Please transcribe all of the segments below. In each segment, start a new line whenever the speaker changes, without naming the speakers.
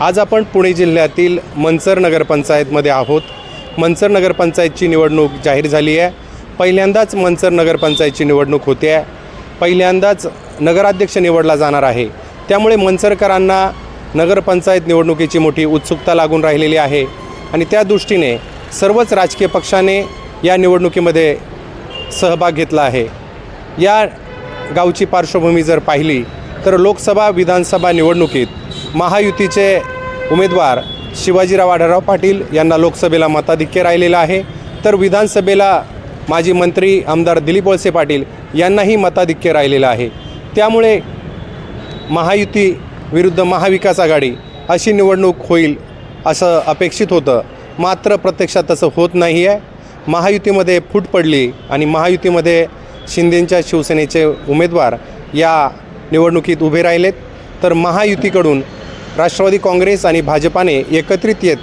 आज आपण पुणे जिल्ह्यातील मंचर नगरपंचायतमध्ये आहोत. मंचर नगरपंचायतची निवडणूक जाहीर झाली आहे. पहिल्यांदाच मंचर नगरपंचायतची निवडणूक होते आहे. पहिल्यांदाच नगराध्यक्ष निवडला जाणार आहे. त्यामुळे मंचरकरांना नगरपंचायत निवडणुकीची मोठी उत्सुकता लागून राहिलेली आहे. आणि त्या दृष्टीने सर्वच राजकीय पक्षाने या निवडणुकीमध्ये सहभाग घेतला आहे. या गावची पार्श्वभूमी जर पाहिली तर लोकसभा विधानसभा निवडणुकीत महायुतीचे उमेदवार शिवाजीराव आढळराव पाटील यांना लोकसभेला मताधिक्य राहिलेलं आहे. तर विधानसभेला माजी मंत्री आमदार दिलीप वळसे पाटील यांनाही मताधिक्य राहिलेलं आहे. त्यामुळे महायुती विरुद्ध महाविकास आघाडी अशी निवडणूक होईल असं अपेक्षित होतं. मात्र प्रत्यक्षात तसं होत नाही आहे महायुतीमध्ये फूट पडली आणि महायुतीमध्ये शिंदेंच्या शिवसेनेचे उमेदवार या निवडणुकीत उभे राहिलेत. तर महायुतीकडून राष्ट्रवादी काँग्रेस आणि भाजपाने एकत्रित येत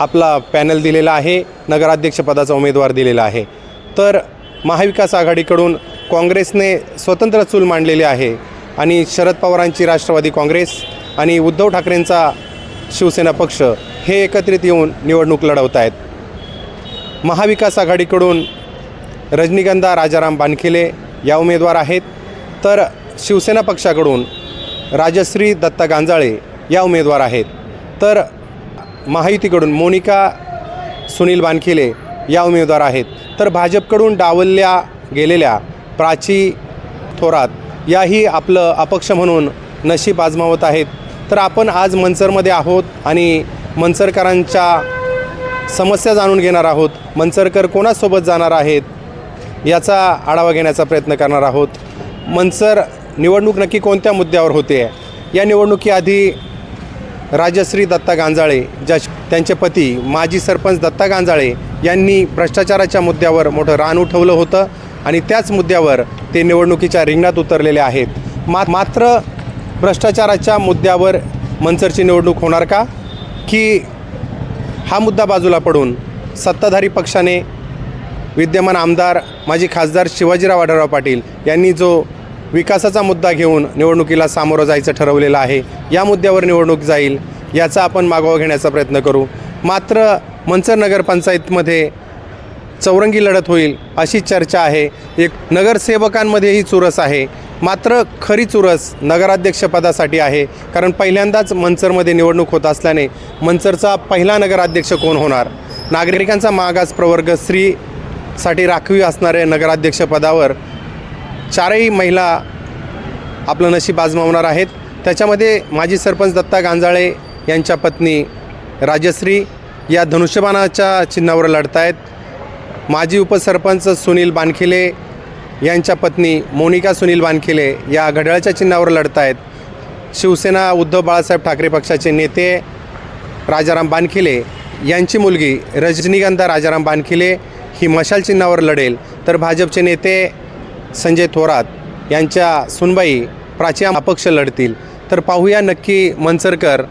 आपला पॅनल दिलेला आहे नगराध्यक्षपदाचा उमेदवार दिलेला आहे. तर महाविकास आघाडीकडून काँग्रेसने स्वतंत्र चूल मांडलेली आहे आणि शरद पवारांची राष्ट्रवादी काँग्रेस आणि उद्धव ठाकरेंचा शिवसेना पक्ष हे एकत्रित येऊन निवडणूक लढवत आहेत. महाविकास आघाडीकडून रजनीगंधा राजाराम बानखिले या उमेदवार आहेत. तर शिवसेना पक्षाकडून राजश्री दत्ता गांजाळे या उमेदवार आहेत. तर महायुतीकडून मोनिका सुनील बानखिले या उमेदवार आहेत. तर भाजपकडून डावलल्या गेलेल्या प्राची थोरात याही आपलं अपक्ष म्हणून नशीब आजमावत आहेत. तर आपण आज मंचरमध्ये आहोत आणि मंचरकरांच्या समस्या जाणून घेणार आहोत. मंचरकर कोणासोबत जाणार आहेत याचा आढावा घेण्याचा प्रयत्न करणार आहोत. मंचर निवडणूक नक्की कोणत्या मुद्द्यावर होते? या निवडणुकीआधी राजश्री दत्ता गांजाळे ज्या त्यांचे पती माजी सरपंच दत्ता गांजाळे यांनी भ्रष्टाचाराच्या मुद्द्यावर मोठं रान उठवलं होतं आणि त्याच मुद्द्यावर ते निवडणुकीच्या रिंगणात उतरलेले आहेत. मा मात्र भ्रष्टाचाराच्या मुद्द्यावर मनसरची निवडणूक होणार का? की हा मुद्दा बाजूला पडून सत्ताधारी पक्षाने विद्यमान आमदार माजी खासदार शिवाजीराव आढळराव पाटील यांनी जो विकासाचा मुद्दा घेऊन निवडणुकीला सामोरं जायचं ठरवलेलं आहे. या मुद्द्यावर निवडणूक जाईल याचा आपण मागोवा घेण्याचा प्रयत्न करू. मात्र मंचर नगरपंचायतमध्ये चौरंगी लढत होईल अशी चर्चा आहे. एक नगरसेवकांमध्येही चुरस आहे. मात्र खरी चुरस नगराध्यक्षपदासाठी आहे. कारण पहिल्यांदाच मंचरमध्ये निवडणूक होत असल्याने मंचरचा पहिला नगराध्यक्ष कोण होणार? नागरिकांचा मागास प्रवर्ग स्त्रीसाठी राखीव असणाऱ्या नगराध्यक्षपदावर चारही महिला आपलं नशीब आजमावणार आहेत. त्याच्यामध्ये माजी सरपंच दत्ता गांजाळे यांच्या पत्नी राजश्री या धनुष्यबाणाच्या चिन्हावर लढत आहेत माजी उपसरपंच सुनील बानखिले यांच्या पत्नी मोनिका सुनील बानखिले या घड्याळाच्या चिन्हावर लढत आहेत शिवसेना उद्धव बाळासाहेब ठाकरे पक्षाचे नेते राजाराम बानखिले यांची मुलगी रजनीगंधा राजाराम बानखिले ही मशाल चिन्हावर लढेल. तर भाजपचे नेते संजय थोरात यांच्या सुनबाई प्राची अपक्ष लढतील. तर पाहूया नक्की मनसरकर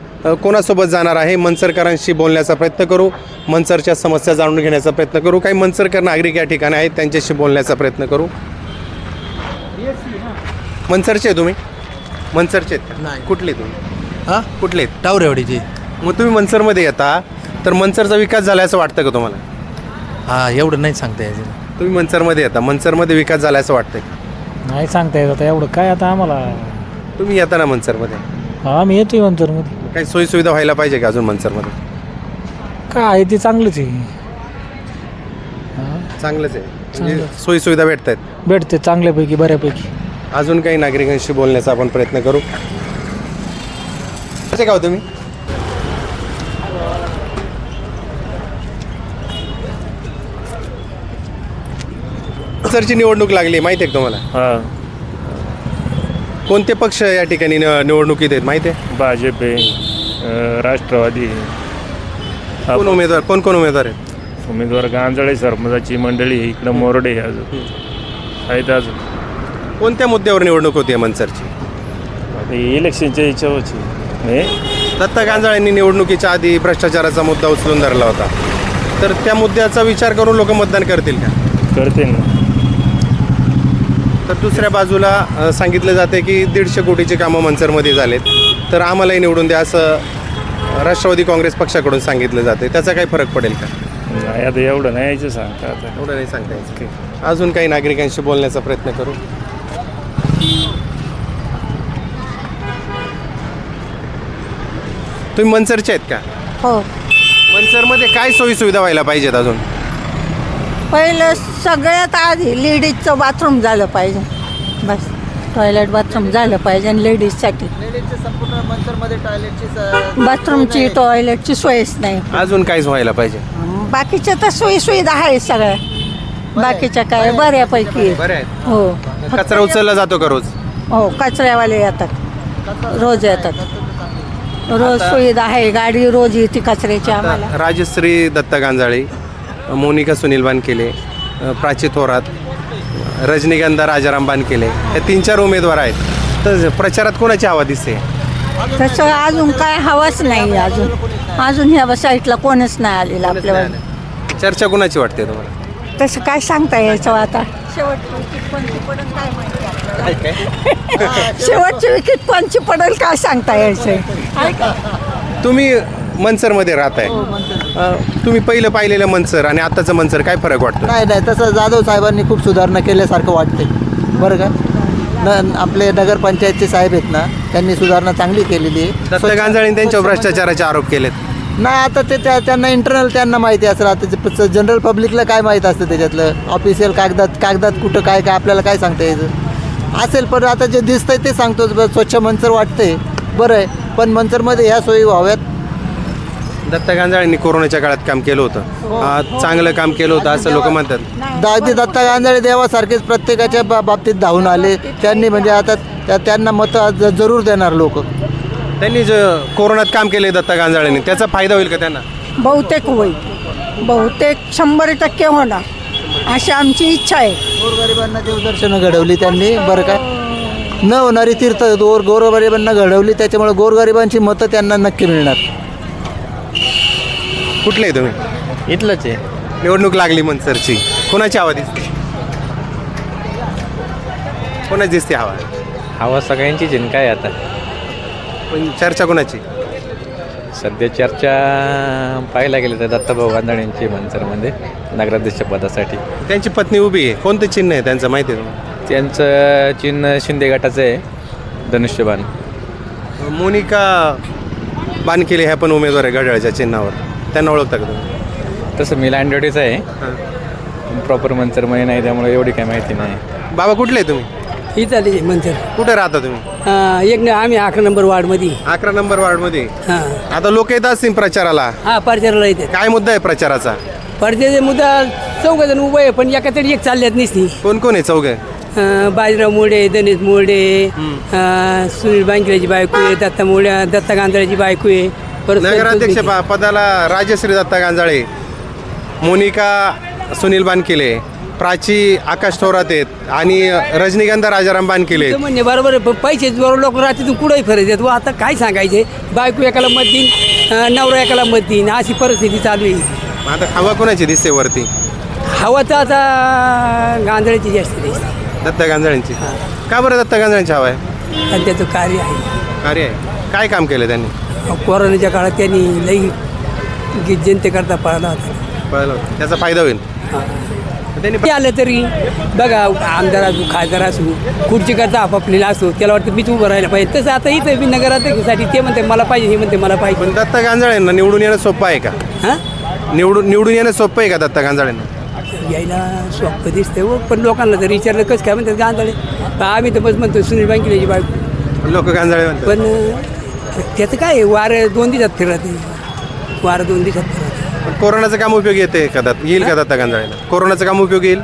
कोणासोबत जाणार आहे? मनसरकरांशी बोलण्याचा प्रयत्न करू. मनसरच्या समस्या जाणून घेण्याचा प्रयत्न करू. काही मनसरकर नागरिक या ठिकाणी आहेत त्यांच्याशी बोलण्याचा प्रयत्न करू. मनसरचे तुम्ही? मनसरचे?
नाही.
कुठले तुम्ही?
हां?
कुठले?
टावरेवाडीची
मग तुम्ही मनसरमध्ये येता तर मनसरचा विकास झाला असं वाटतं का तुम्हाला?
हां एवढं नाही सांगता यायचं
तुम्ही मनसरमध्ये येता. मनसरमध्ये विकास झाला असं वाटतंय
नाही सांगता येत आता एवढं काय आता आम्हाला?
तुम्ही येता ना मनसरमध्ये
हा आम्ही येतोय मंचरमध्ये.
काही सोयीसुविधा व्हायला पाहिजे का अजून मनसरमध्ये
काय आहे ते चांगलंच आहे. हा,
चांगलंच आहे. म्हणजे
चांगलं.
सोयीसुविधा भेटत आहेत
भेटते चांगल्यापैकी बऱ्यापैकी.
अजून काही नागरिकांशी बोलण्याचा आपण प्रयत्न करू. कसे का हो तुम्ही? सरची निवडणूक लागली माहिती आहे का तुम्हाला?
हा.
कोणते पक्ष या ठिकाणी न- निवडणुकीत आहेत माहिती आहे?
भाजप आहे अं, राष्ट्रवादी आहे.
कोण उमेदवार कोण कोण उमेदवार आहेत
उमेदवार गांजाळे सरपंचाची मंडळी आहे इकडं मोरडे आहे अजून. आहेत अजून.
कोणत्या मुद्द्यावर निवडणूक होती मनसरची
आता हे इलेक्शनच्या याच्यावरची. हे?
दत्ता गांजाळ्यांनी निवडणुकीच्या आधी भ्रष्टाचाराचा मुद्दा उचलून धरला होता. तर त्या मुद्द्याचा विचार करून लोक मतदान करतील का?
करते ना.
तर दुसऱ्या बाजूला सांगितलं जाते की दीडशे कोटीची कामं मनसरमध्ये झालेत. तर आम्हालाही निवडून द्या असं राष्ट्रवादी काँग्रेस पक्षाकडून सांगितलं जाते. त्याचा काही फरक पडेल का?
नाही आता एवढं नाही यायचं सांगता आता.
एवढं नाही सांगता यायचं. अजून काही नागरिकांशी बोलण्याचा प्रयत्न करू? तुम्ही मनसरचे आहेत का?
हो.
मनसरमध्ये काय सोयी सुविधा व्हायला पाहिजेत अजून?
पहिलं सगळ्यात आधी लेडीजचं बाथरूम झालं पाहिजे. बस टॉयलेट बाथरूम झालं पाहिजे आणि लेडीजसाठी. बाथरूमची टॉयलेटची सोयच नाही.
अजून काहीच व्हायला पाहिजे.
बाकीच्या तर सोयी सुविधा आहे. सगळ्या बाकीच्या काय बऱ्यापैकी. आहेत.
बरं आहे.
हो.
कचरा उचलला जातो का रोज?
हो कचऱ्यावाले येतात. रोज येतात. रोज सुविधा आहे. गाडी रोज येते कचऱ्याची आम्हाला.
राजश्री दत्त गांजाळे मोनिका सुनील बानकेले प्राची थोरात रजनीगंधा राजाराम बानकेले हे तीन चार उमेदवार आहेत. तर प्रचारात कोणाची हवा दिसते?
तसं अजून काय हवंच नाही अजून. अजून ह्या साईडला कोणच नाही आलेलं आपल्याला
चर्चा कोणाची वाटते तुम्हाला?
तसं काय सांगता यायचं आता. शेवटची विकेट कोणची पडेल काय सांगता यायचं
तुम्ही मनसरमध्ये राहताय. अ, तुम्ही पहिलं पाहिलेलं मनसर आणि आताचं मनसर काय फरक वाटतो?
नाही नाही तसं जाधव साहेबांनी खूप सुधारणा केल्यासारखं वाटते बरं का? न आपले नगरपंचायतचे साहेब आहेत ना त्यांनी सुधारणा चांगली केलेली आहे.
दत्त गांजाळीने त्यांच्यावर भ्रष्टाचाराचे आरोप केलेत.
नाही आता ते त्या त्यांना इंटरनल त्यांना माहिती असेल आता जनरल पब्लिकला काय माहीत असतं त्याच्यातलं? ऑफिशियल कागदात कागदात कुठं काय काय आपल्याला काय सांगता यायचं? असेल पण आता जे दिसतंय ते सांगतोच. स्वच्छ मंचर वाटतंय. बरं आहे. पण मंचरमध्ये ह्या सोयी व्हाव्यात.
दत्त गांजाळींनी कोरोनाच्या काळात काम केलं होतं. अ, चांगलं काम केलं होतं असं लोक म्हणतात.
अगदी दत्ता गांजाळे देवासारखेच प्रत्येकाच्या बा- बाबतीत धावून आले. त्यांनी म्हणजे आता त्या त्यांना मतं ज- जरूर देणार लोक.
त्यांनी जे कोरोनात काम केले दत्त गांजाळींनी त्याचा फायदा होईल का त्यांना?
बहुतेक होईल. बहुतेक शंभर टक्के होणार. अशी आमची इच्छा आहे.
गोरगरिबांना देवदर्शनं घडवली त्यांनी बरं का? न होणारी तीर्थ गोर गोरगरिबांना घडवली त्याच्यामुळे गोरगरिबांची मतं त्यांना नक्की मिळणार.
कुठले आहे तुम्ही?
इथलंच आहे.
निवडणूक लागली मनसरची कोणाची हवा दिसते? कोणाची दिसते हवा?
हवा सगळ्यांचीच आहे न काय आता?
पण चर्चा कोणाची?
सध्या चर्चा पाहायला गेलं तर दत्ताभाऊ गांधळ्यांची मनसरमध्ये नगराध्यक्ष पदासाठी.
त्यांची पत्नी उभी आहे. कोणतं चिन्ह आहे? त्यांचं माहिती आहे तुम्हाला?
त्यांचं चिन्ह शिंदे गटाचं आहे धनुष्यबाण.
मोनिका बानकेले ह्या पण उमेदवार आहे घड्याळच्या चिन्हावर. त्यांना ओळखता का तुम्ही?
तसं मी लँडवडीचं आहे. प्रॉपर मनसरमध्ये नाही त्यामुळे एवढी काही माहिती नाही.
बाबा कुठले आहे तुम्ही?
ही चालली मंदिर
कुठे राहता तुम्ही?
एक न आम्ही अकरा नंबर वार्डमध्ये.
अकरा नंबर वार्डमध्ये?
हां.
आता लोक येत असतील प्रचाराला.
हां परचाराला येते
काय मुद्दा आहे प्रचाराचा?
परचाचे मुद्दा चौघ जण उभं आहे पण एका तरी एक चालल्यात नसती.
कोण कोण आहे चौघे?
बाजीराव मोडे दनेश मोडे अं, सुनील बांकिराची बायको आहे दत्ता मोड्या दत्ता गांधळाची बायको आहे.
नगराध्यक्ष प- पदाला राजश्री दत्ता गांजाळे मोनिका सुनील बानकेले प्राची आकाश थोरात आहेत आणि रजनीगंधा राजाराम बानकेले
म्हणणे बरोबर आहे पण पैसे बरोबर लोक रात्रीतून कुठंही फरक येतो आता काय सांगायचे? बायको एकाला मत देईन अं, नवरा एकाला मत देईन अशी परिस्थिती चालू आहे.
मग आता हवा कोणाची दिसते वरती?
हवा तर आता गांधळाची जास्त दिसते.
दत्ता गांजाळ्यांची का बरं दत्ता गांजाळ्यांची हवा आहे?
आणि त्याचं कार्य आहे.
कार्य आहे. काय काम केलं त्यांनी?
कोरोनाच्या काळात त्यांनी लई जनतेकरता पाळला होता.
कळलं त्याचा फायदा होईल. त्यांनी
ते आलं तरी बघा आमदार असू खासदार असू खुर्ची करता आपापलेला असो त्याला वाटतं मीच उभं राहायला पाहिजे. तसं आता इथं मी नगराध्यक्षसाठी ते म्हणते मला पाहिजे हे म्हणते मला पाहिजे.
पण दत्ता गांजाळ्यांना निवडून येणं सोपं आहे का?
हां?
निवडून निवडून येणं सोपं आहे का दत्ता गांजाळ्यांना
यायला स्वप्न दिसतंय हो पण लोकांना जर विचारलं कसं काय म्हणतात पण आम्ही तर बस म्हणतो सुनील बँकेची बायको
लोक गांजाळे म्हणतात.
पण त्याचं काय वारं दोन दिवसात फिरत वारं दोन दिवसात फिरत
पण कोरोनाचं काम उपयोगी येते दत्त येईल का दत्ता गांजाळ्यांना कोरोनाचं काम उपयोगी येईल?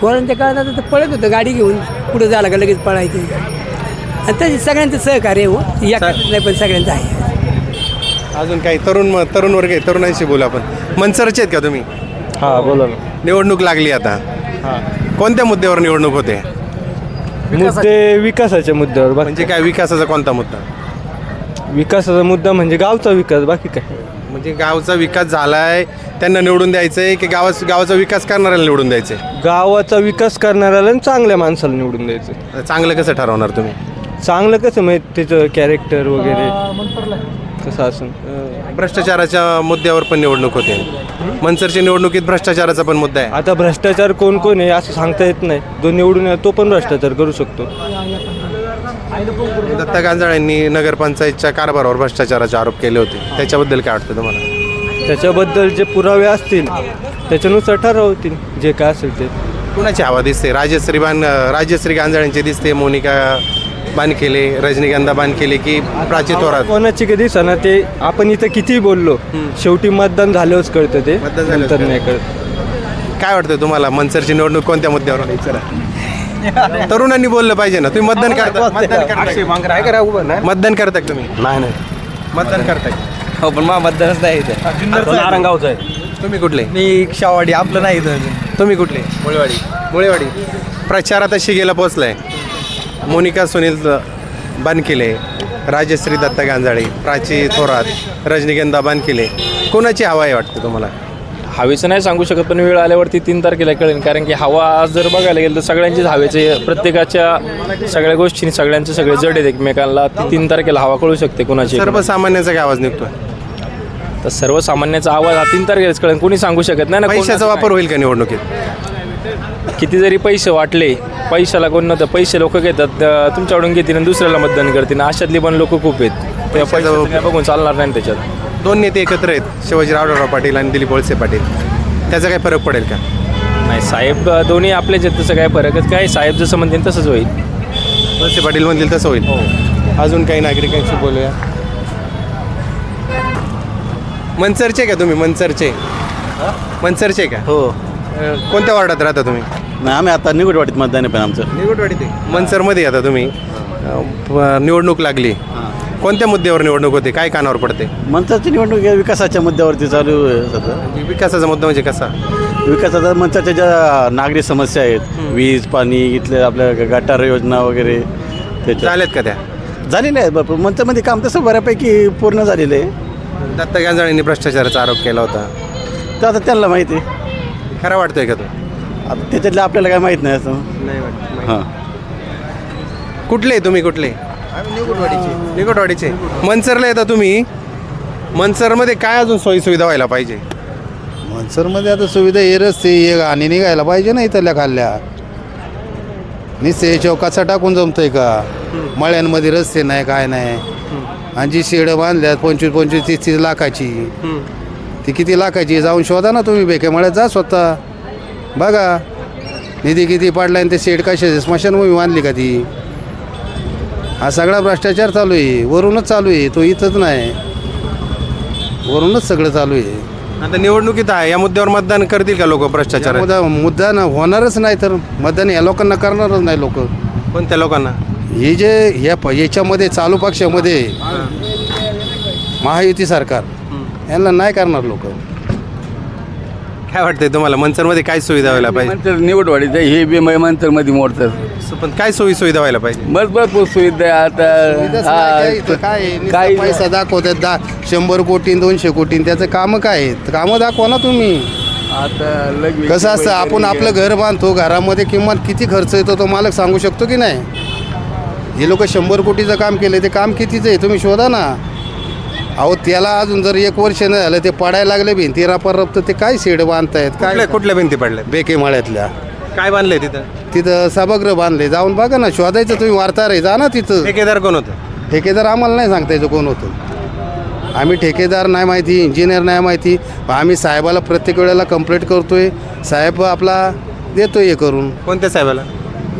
कोरोनाच्या काळात आता तर पळत होतं गाडी घेऊन. पुढं झालं का लगेच पळायचं. आणि तसे सगळ्यांचं सहकार्य आहे हो. या नाही पण सगळ्यांचं आहे.
अजून काही तरुण म- तरुण वर्ग आहे तरुणांशी बोलू आपण मनसरचे आहेत का तुम्ही?
हा बोला ना.
निवडणूक लागली आता. कोणत्या मुद्द्यावर निवडणूक होते?
मुद्दे विकासाच्या मुद्द्यावर बाकी
म्हणजे काय विकासाचा कोणता मुद्दा?
विकासाचा मुद्दा म्हणजे गावचा विकास बाकी काय?
म्हणजे गावचा विकास झालाय त्यांना निवडून द्यायचंय की गावा गावाचा विकास करणाऱ्याला निवडून द्यायचंय?
गावाचा विकास करणाऱ्याला आणि चांगल्या माणसाला निवडून द्यायचं
चांगलं कसं ठरवणार तुम्ही?
चांगलं कसं माहीत त्याचं कॅरेक्टर वगैरे? तसं असून.
भ्रष्टाचाराच्या मुद्द्यावर पण निवडणूक होते. मनसरच्या निवडणुकीत भ्रष्टाचाराचा पण मुद्दा आहे.
आता भ्रष्टाचार कोण कोण आहे असं सांगता येत नाही. जो निवडून येतो तो पण भ्रष्टाचार करू शकतो.
दत्ता गांजाळ्यांनी नगरपंचायतच्या कारभारावर भ्रष्टाचाराचे आरोप केले होते. त्याच्याबद्दल काय वाटतं तुम्हाला?
त्याच्याबद्दल जे पुरावे असतील त्याच्यानुसार ठरवतील जे काय असेल ते.
कुणाची हवा दिसते? राजश्री बान राजश्री गांजाळ्यांची दिसते मोनिका बानकेले रजनीगंधा बानकेले की प्राची थोरात?
कोणाची कधी सणा ते आपण इथं किती बोललो शेवटी मतदान झाल्यावरच कळतं ते.
मतदान झाल्यावरच
नंतर. नाही कळत.
काय वाटतं तुम्हाला? मनसरची निवडणूक कोणत्या मुद्द्यावर होईल? तरुणांनी बोललं पाहिजे ना. तुम्ही मतदान करता. मतदान करता. मतदान करता. का तुम्ही?
नाही नाही.
मतदान करता. का?
हो पण मला मतदानच नाही
नारंगावचं आहे. तुम्ही कुठले?
मी शावाडी आपलं नाही
तुम्ही कुठले? मुळेवाडी. मुळेवाडी. प्रचार आता शिगेला पोचलाय मोनिका सुनील बानकिले राजश्री दत्ता गांजाळे प्राची थोरात रजनीगंधा बानकिले कोणाची हवा आहे वाटतं तुम्हाला?
हवेचं नाही सांगू शकत पण वेळ आल्यावरती तीन तारखेला कळेल. कारण की हवा आज जर बघायला गेलं तर सगळ्यांचीच हवेचे प्रत्येकाच्या सगळ्या गोष्टी सगळ्यांचे सगळे जड आहेत एकमेकांना. ती तीन तारखेला हवा कळू शकते कोणाची
सर्वसामान्याचा काय आवाज निघतोय?
तर सर्वसामान्याचा आवाज हा तीन तारखेलाच कळेल. कोणी सांगू शकत नाही ना
पैशाचा वापर होईल का निवडणुकीत.
किती जरी पैसे वाटले पैशाला कोण नव्हतं पैसे लोक घेतात तुमच्याकडून घेतील आणि दुसऱ्याला मतदान करतील. अशातली पण लोक खूप आहेत. त्या पैशाचं बघून चालणार नाही त्याच्यात.
दोन नेते एकत्र आहेत. शिवाजी रावराव पाटील आणि दिलीप वळसे पाटील. त्याचा काय फरक पडेल का?
नाही साहेब दोन्ही आपलेच आहेत तसं काय फरकच काय साहेब जसं म्हणतील तसंच होईल.
वळसे पाटील म्हणतील तसं होईल. अजून काही नागरिकांशी बोलूया. मनसरचे का तुम्ही? मनसरचे. मनसरचे का?
हो.
कोणत्या वार्डात राहता तुम्ही?
नाही आम्ही आता निवडवाडीत मतदान आहे पण आमचं.
निवडवाडीत मनसरमध्ये आता तुम्ही. निवडणूक लागली. कोणत्या मुद्द्यावर निवडणूक होते? काय कानावर पडते?
मंचाची निवडणूक या विकासाच्या मुद्द्यावरती चालू आहे सध्या.
विकासाचा मुद्दा म्हणजे कसा?
विकासाचा मंचाच्या ज्या नागरी समस्या आहेत वीज पाणी इथले आपल्या ग- गटार योजना वगैरे त्याच्या
झाल्यात का त्या?
झालेले आहेत भरपूर मंचामध्ये काम तसं बऱ्यापैकी पूर्ण झालेलं आहे.
दत्ता गांजाळींनी भ्रष्टाचाराचा आरोप केला होता.
तर आता त्यांना माहिती आहे.
खरा वाटतोय का तो?
आता त्याच्यातलं आपल्याला काय माहीत नाही असं.
नाही वाटत
हां.
कुठले तुम्ही कुठले? निकटवाडीचे मनसरला येता तुम्ही? मनसरमध्ये काय अजून सोयी सुविधा व्हायला पाहिजे?
मनसरमध्ये आता सुविधा हे रस्ते हे आणि निघायला पाहिजे ना इथल्या खाल्ल्या. निश्चय चौकाचा टाकून जमतंय का? मळ्यांमध्ये रस्ते नाही काय नाही. आणि जी शेडं बांधल्यात पंचवीस पंचवीस तीस तीस लाखाची. ती किती लाखाची जाऊन शोधा ना तुम्ही बेके मळ्यात जा स्वतः. बघा. निधी किती पडला आणि ते शेड कशाचे? स्मशानभूमी बांधली का ती? हा सगळा भ्रष्टाचार चालू आहे. वरूनच चालू आहे. तो इथंच नाही. वरूनच सगळं चालू आहे.
आता निवडणुकीत आहे. या मुद्द्यावर मतदान करतील का लोक भ्रष्टाचार
मुद्दा मुद्दा ना होणारच नाही तर मतदान या लोकांना करणारच नाही लोक.
कोणत्या लोकांना?
हे जे या प- याच्यामध्ये चालू पक्षामध्ये महायुती सरकार यांना नाही करणार लोक.
काय वाटतंय तुम्हाला? मनसरमध्ये काय सुविधा व्हायला पाहिजे?
मंतर निवडवाडीचं हे बी मंतरमध्ये मोडतात
पण काय सोयी सुविधा व्हायला पाहिजे?
बस भरपूर सुविधा आहे आता
काय
काही-
पैसा दाखवतात दा शंभर कोटी दोनशे कोटी त्याचं कामं काय आहेत? कामं दाखवा ना तुम्ही.
आता लग्न
कसं असतं? आपण आपलं घर बांधतो घरामध्ये किंमत किती खर्च येतो तो मालक सांगू शकतो की नाही? हे लोक शंभर कोटीचं काम केलं ते काम कितीचं आहे? तुम्ही शोधा ना. अहो त्याला अजून जर एक वर्ष नाही झालं ते पडायला लागले भिंती रापारप तर ते काय शेड बांधतायत? काय
कुठल्या कुठल्या भिंती पडल्या?
बेके माळ्यातल्या.
काय बांधलंय तिथं?
तिथं सभागृह बांधले जाऊन बघा ना शोधायचं तुम्ही वार्ताहर आहे जा ना तिथं.
ठेकेदार कोण होतं?
ठेकेदार आम्हाला नाही सांगता यायचं कोण होतं. आम्ही ठेकेदार नाही माहिती इंजिनियर नाही माहिती. आम्ही साहेबाला प्रत्येक वेळेला कंप्लेंट करतोय. साहेब आपला देतोय हे करून.
कोणत्या साहेबाला?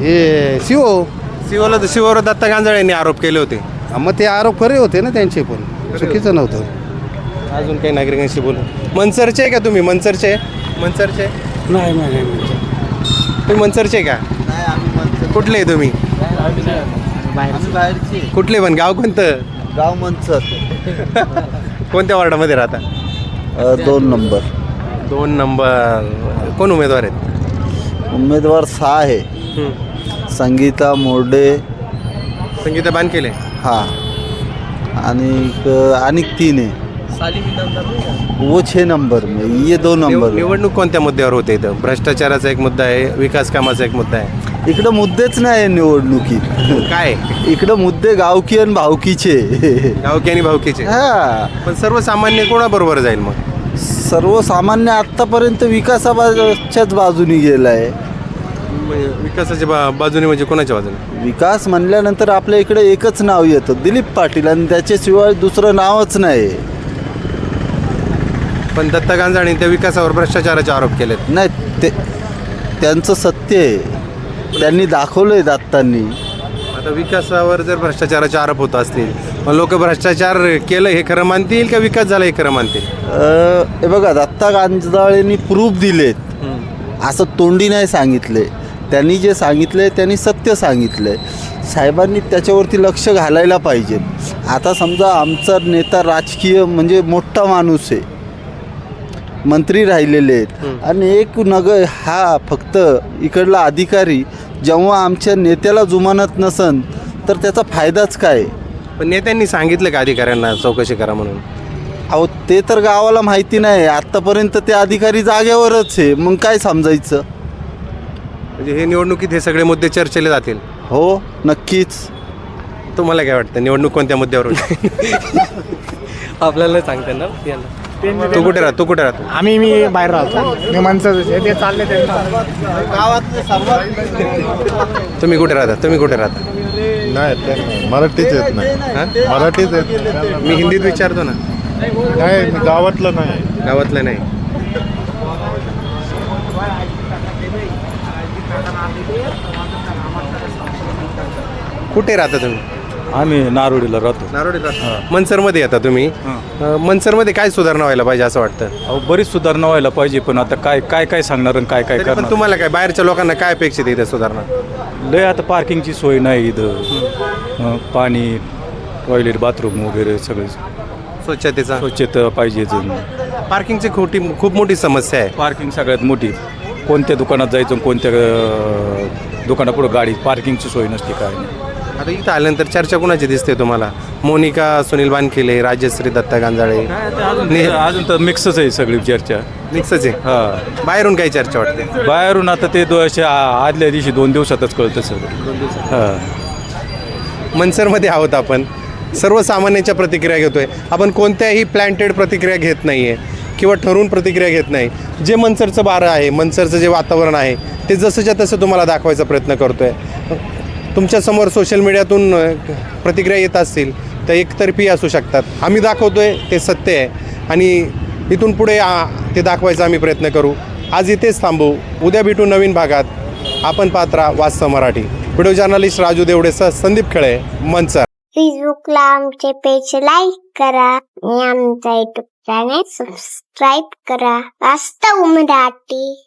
हे शिओ
शिवला शिववर दत्ता गांजाळे यांनी आरोप केले होते.
मग ते आरोप खरे होते ना त्यांचे पण. चुकीचं नव्हतं.
अजून काही नागरिकांशी बोलू. मनसरचे आहे का तुम्ही? मनसरचे? मनसरचे?
नाही नाही
तुम्ही मनसरचे का? कुठले आहे तुम्ही? कुठले पण? गाव कोणतं?
गाव मनसर.
कोणत्या वॉर्डामध्ये राहता?
दोन नंबर.
दोन नंबर. कोण उमेदवार आहेत?
उमेदवार सहा आहे. संगीता मोर्डे.
संगीता बान केले
हाँ. आणि आणि तीन है वो छः नंबर में ये दो नंबर.
निवडणूक कोणत्या मुद्द्यावर होते इथं? भ्रष्टाचाराचा एक मुद्दा आहे विकास कामाचा एक मुद्दा आहे.
इकडं मुद्देच नाही निवडणुकीत.
काय?
इकडं मुद्दे गावकी आणि भावकीचे.
गावकी आणि भावकीचे.
हा.
पण सर्वसामान्य कोणाबरोबर जाईल मग?
सर्वसामान्य आत्तापर्यंत विकासाच्याच बाजूनी गेलाय.
म्हणजे विकासाच्या बा बाजूने म्हणजे कोणाच्या बाजूने?
विकास म्हणल्यानंतर आपल्या इकडे एकच नाव येतं दिलीप पाटील. आणि त्याच्याशिवाय दुसरं नावच नाही.
पण दत्ता गांजाणे त्या विकासावर भ्रष्टाचाराचे आरोप केलेत.
नाही ते त्यांचं सत्य आहे. त्यांनी दाखवलंय दत्तांनी.
आता विकासावर जर भ्रष्टाचाराचे आरोप होत असतील मग लोक भ्रष्टाचार केलं हे खरं मानतील का विकास झाला हे खरं मानतील?
अं, हे बघा दत्ता गांजाळेंनी प्रूफ दिलेत. असं तोंडी नाही सांगितले. त्यांनी जे सांगितले त्यांनी सत्य सांगितलंय. साहेबांनी त्याच्यावरती लक्ष घालायला पाहिजे. आता समजा आमचा नेता राजकीय म्हणजे मोठा माणूस आहे. मंत्री राहिलेले आहेत. आणि एक नग हा फक्त इकडला अधिकारी जेव्हा आमच्या नेत्याला जुमानत नसन तर त्याचा फायदाच काय?
पण नेत्यांनी सांगितलं का अधिकाऱ्यांना चौकशी करा म्हणून?
अहो ते तर गावाला माहिती नाही. आत्तापर्यंत ते अधिकारी जागेवरच आहे. मग काय समजायचं?
म्हणजे हे निवडणुकीत हे सगळे मुद्दे चर्चेले जातील.
हो नक्कीच.
तुम्हाला काय वाटतं? निवडणूक कोणत्या मुद्द्यावर होईल?
आपल्याला सांगते ना
तू कुठे राहतो तू कुठे राहतो
आम्ही मी बाहेर राहतो. मी माणसं ते चालले
तुम्ही कुठे राहता? तुम्ही कुठे राहता?
नाही. मराठीच येत नाही.
हां?
मराठीच येत नाही.
मी हिंदीत विचारतो ना.
नाही मी गावातलं नाही.
गावातलं नाही. कुठे राहता तुम्ही?
आम्ही नारोडीला राहतो.
राहता. मनसरमध्ये येता तुम्ही. अं, मनसरमध्ये काय सुधारणा व्हायला पाहिजे असं वाटतं?
अहो बरीच सुधारणा व्हायला पाहिजे पण आता काय काय काय सांगणार आणि काय काय
तरी पण तुम्हाला काय बाहेरच्या लोकांना काय अपेक्षित आहे इथे सुधारणा?
लय आता पार्किंगची सोय नाही इथं. पाणी टॉयलेट बाथरूम वगैरे सगळे
स्वच्छतेचा?
स्वच्छता पाहिजे
पार्किंगची खोटी खूप मोठी समस्या आहे.
पार्किंग सगळ्यात मोठी. कोणत्या दुकानात जायचं कोणत्या अं, दुकानापुढं गाडी पार्किंगची सोय नसते काय. नाही
आता इथं आल्यानंतर चर्चा कुणाची दिसते तुम्हाला? मोनिका सुनील बानखिले राजश्री दत्ता गांजाळे. नि-
अजून तर मिक्सच आहे सगळी चर्चा.
मिक्सच आहे?
हा.
बाहेरून काही चर्चा वाटते?
बाहेरून आता ते दो असे आ- आदल्या दिवशी दोन दिवसातच कळतं सगळं. हां.
मनसरमध्ये आहोत आपण. सर्वसामान्यांच्या प्रतिक्रिया घेतोय. आपण कोणत्याही प्लॅन्टेड प्रतिक्रिया घेत नाही आहे किंवा ठरवून प्रतिक्रिया घेत नाही. जे मनसरचं बारं आहे मनसरचं जे वातावरण आहे ते जसंच्या तसं तुम्हाला दाखवायचा प्रयत्न करतो आहे तुमच्यासमोर सोशल मीडियातून प्रतिक्रिया येत असतील तर एकतर्फी असू शकतात. आम्ही दाखवतोय ते सत्य आहे. आणि इथून पुढे आ, ते दाखवायचा आम्ही प्रयत्न करू. आज इथेच थांबू. उद्या भेटू नवीन भागात. आपण पात्रा वास्तव मराठी. व्हिडिओ जर्नलिस्ट राजू देवडेसह संदीप खेळे मनसर
फेसबुकला आमचे पेज लाईक करा आणि आमचा युट्यूब चॅनेल सबस्क्राईब करा. वास्तव मराठी.